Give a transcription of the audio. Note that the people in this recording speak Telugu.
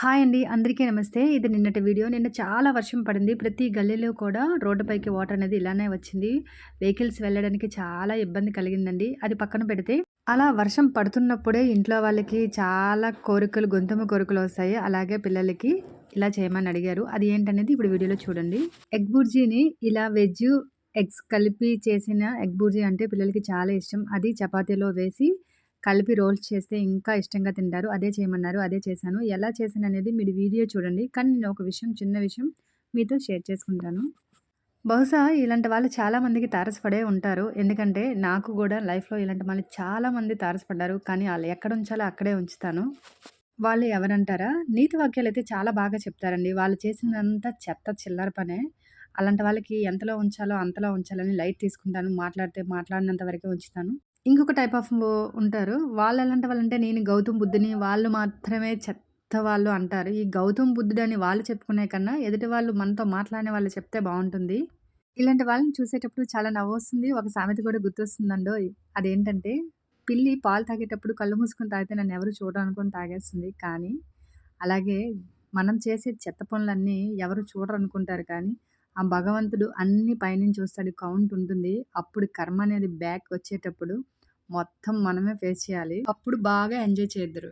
హాయ్ అండి. అందరికీ నమస్తే. ఇది నిన్నటి వీడియో. నిన్న చాలా వర్షం పడింది. ప్రతి గల్లీలో కూడా రోడ్డుపైకి వాటర్ అనేది ఇలానే వచ్చింది. వెహికల్స్ వెళ్ళడానికి చాలా ఇబ్బంది కలిగిందండి. అది పక్కన పెడితే అలా వర్షం పడుతున్నప్పుడే ఇంట్లో వాళ్ళకి చాలా కోరికలు గొంతుమ కోరికలు వస్తాయి. అలాగే పిల్లలకి ఇలా చేయమని అడిగారు. అది ఏంటనేది ఇప్పుడు వీడియోలో చూడండి. ఎగ్ బుర్జీని ఇలా వెజ్, ఎగ్స్ కలిపి చేసిన ఎగ్ బుర్జీ అంటే పిల్లలకి చాలా ఇష్టం. అది చపాతీలో వేసి కలిపి రోల్స్ చేస్తే ఇంకా ఇష్టంగా తింటారు. అదే చేయమన్నారు. అదే చేశాను. ఎలా చేశాను అనేది మీరు వీడియో చూడండి. కానీ నేను ఒక విషయం చిన్న విషయం మీతో షేర్ చేసుకుంటాను. బహుశా ఇలాంటి వాళ్ళు చాలామందికి తారసపడే ఉంటారు. ఎందుకంటే నాకు కూడా లైఫ్‌లో ఇలాంటి వాళ్ళు చాలామంది తారసపడ్డారు. కానీ వాళ్ళు ఎక్కడ ఉంచాలో అక్కడే ఉంచుతాను. వాళ్ళు ఎవరంటారా? నీతి వాక్యాలైతే చాలా బాగా చెప్తారండి. వాళ్ళు చేసినంత చెత్త చిల్లర పనే. అలాంటి వాళ్ళకి ఎంతలో ఉంచాలో అంతలో ఉంచాలని లైట్ తీసుకుంటాను. మాట్లాడితే మాట్లాడినంత వరకే ఉంచుతాను. ఇంకొక టైప్ ఆఫ్ ఉంటారు. వాళ్ళు వాళ్ళెలాంటి వాళ్ళంటే నేను గౌతమ్ బుద్ధుని, వాళ్ళు మాత్రమే చెత్త వాళ్ళు అంటారు. ఈ గౌతమ్ అని వాళ్ళు చెప్పుకునే కన్నా ఎదుటి వాళ్ళు మనతో మాట్లాడిన వాళ్ళు చెప్తే బాగుంటుంది ఇలాంటి వాళ్ళని చూసేటప్పుడు చాలా నవ్వొస్తుంది. ఒక సామెత కూడా గుర్తొస్తుందండో అదేంటంటే పిల్లి పాలు తాగేటప్పుడు కళ్ళు మూసుకొని తాగితే నన్ను ఎవరు అనుకోని తాగేస్తుంది. కానీ అలాగే మనం చేసే చెత్త పనులన్నీ ఎవరు చూడరనుకుంటారు కానీ ఆ భగవంతుడు అన్ని పైనుంచి చూస్తాడు. కౌంట్ ఉంటుంది. అప్పుడు కర్మ అనేది బ్యాక్ వచ్చేటప్పుడు మొత్తం మనమే ఫేస్ చేయాలి. అప్పుడు బాగా ఎంజాయ్ చేద్దురు.